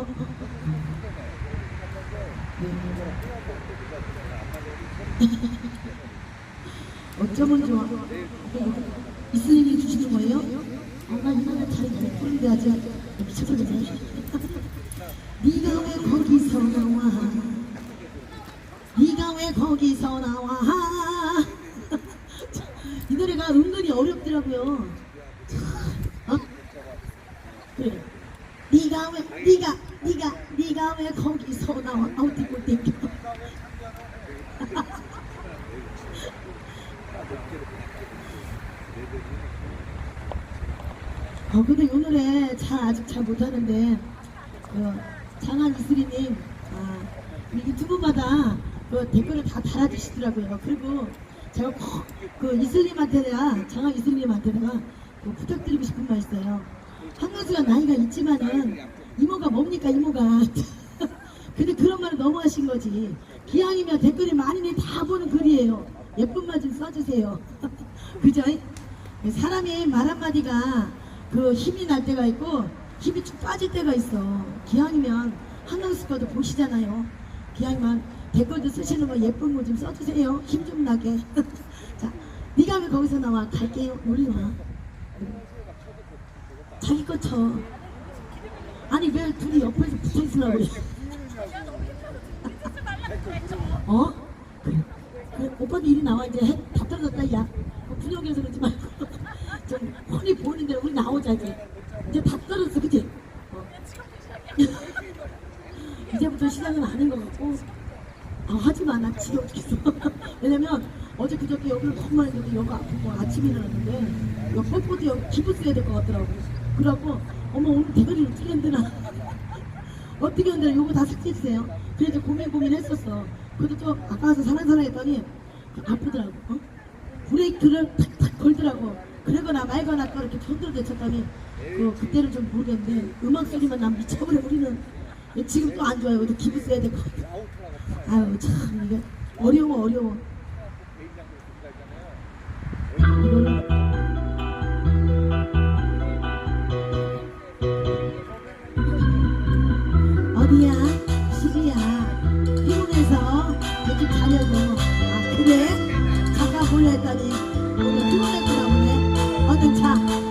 어, 어. 네. 어쩌면 좋아. 이슬님이 주시는 거예요? 아, 나 이번에 잘 못했는데 아직 미쳐서 그래. 네가 왜 거기서 나와? 네가 왜 거기서 나와? 이 노래가 은근히 어렵더라고요. 어? 그래. 네가 왜 네가 네가 네가 왜 거기서 나와? 아우 띵고 띵겨. 어 근데 이 노래 잘 아직 잘 못하는데 그 장한 이슬이님 아 분마다 그 댓글을 다 달아주시더라고요. 그리고 제가 꼭 그 이슬님한테다가 장한 이슬님한테다가 그 부탁드리고 싶은 말 있어요. 한가수가 나이가 있지만은 이모가 뭡니까 이모가? 근데 그런 말은 너무 하신 거지. 기왕이면 댓글이 많이 다 보는 글이에요. 예쁜 말 좀 써주세요. 그죠? 사람이 말 한마디가 그 힘이 날 때가 있고 힘이 쭉 빠질 때가 있어. 기왕이면 한강수 거도 보시잖아요. 기왕이면 댓글도 쓰시는 거 예쁜 거 좀 써주세요. 힘 좀 나게. 자 네가 왜 거기서 나와? 갈게요. 우리 와 자기 거 쳐. 아니 왜 둘이 옆에서 붙어 있으라고 그래? 어? 그래. 그래. 오빠도 이리 나와 이제 해, 다 떨어졌다 야. 어, 분위기에서 그러지 말고 좀 뻔히 보이는데 우리 나오자 이제. 이제 다 떨어졌어 그치? 어. 이제부터 시작은 아닌 것 같고 아 하지 마. 나 지겨워 죽겠어. 왜냐면 어제 그저께 여기를 너무 많이 했는데 여기 아프고 아침에 일어났는데 여기 뻣뻣이 여기 기부 써야 될 것 같더라고. 그래갖고 어머 오늘 대가리를 어떻게 흔드나? 어떻게 흔드나 요거 다 삭제했어요. 그래도 고민 고민 했었어. 그래도 또 아까 와서 사랑사랑 했더니 아프더라고 어? 브레이크를 탁탁 걸더라고. 그러거나 말거나 또 이렇게 손들어 대쳤더니 그, 그때는 좀 모르겠는데 음악 소리만 난 미쳐버려 우리는. 지금 또 안 좋아요. 그래도 기분 써야 될 것 같아. 아유 참 이게 어려워 어려워. 이걸... 보려 했더니. 우리 팀원들 들어오네. 어떤 차?